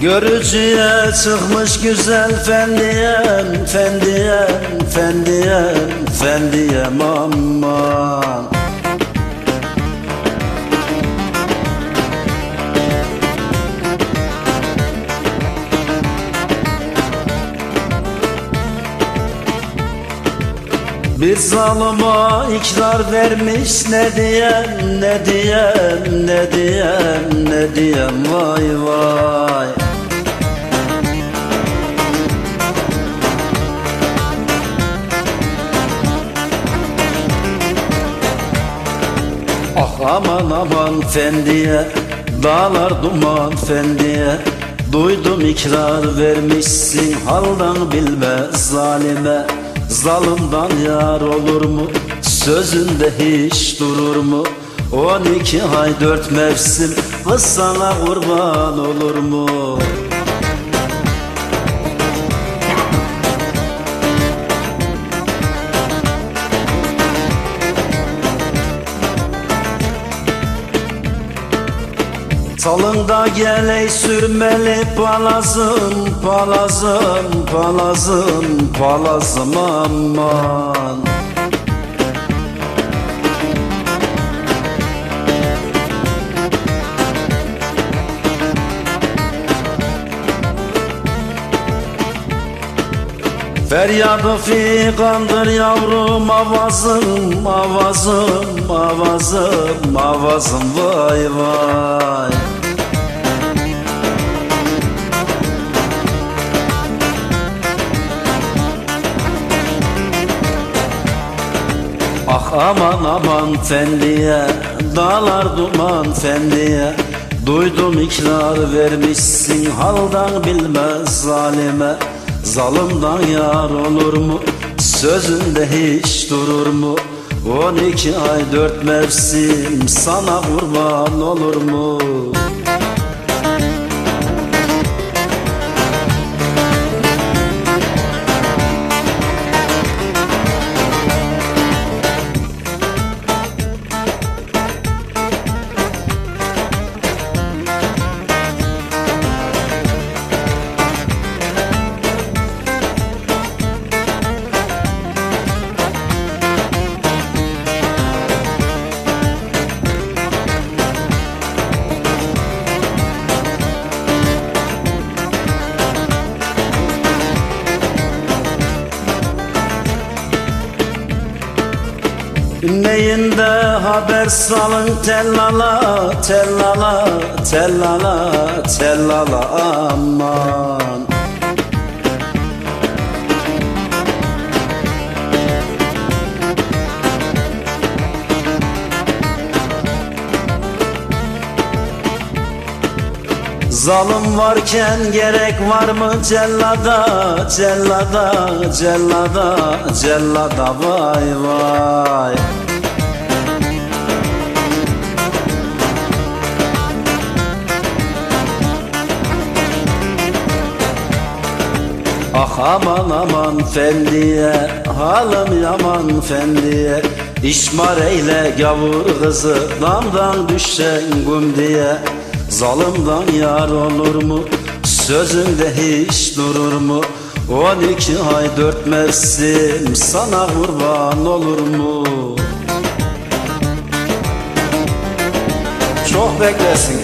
Görücüye çıkmış güzel fendiyem Fendiyem, fendiyem, fendiyem aman. Bir zalıma ikrar vermiş ne diyem ne diyem ne diyem ne diyem vay vay Ah aman aman fendiye Dağlar duman fendiye Duydum ikrar vermişsin Haldan bilmez zalime. Zalımdan yar olur mu? Sözünde hiç durur mu? On iki ay dört mevsim Kız sana kurban olur mu Salında geley sürmeli palazım, palazım, palazım, palazım aman. Feryadı figandır yavrum avazım, avazım, avazım, avazım vay vay Aman aman fendiye Dağlar duman fendiye Duydum ikrar vermişsin Haldan bilmez zalime. Zalımdan yar olur mu Sözünde hiç durur mu? On iki ay dört mevsim Sana kurban olur mu Neyinde haber salın tellala tellala tellala tellala aman Zalım varken gerek var mı? Cellada cellada cellada cellada vay vay. Ah aman aman fendiye Halım yaman fendiye. İşmar eyle gavur kızı Damdan düşen gum diye Zalımdan yar olur mu? Sözünde hiç durur mu? On iki ay dört mevsim Sana kurban olur mu? Çok beklesin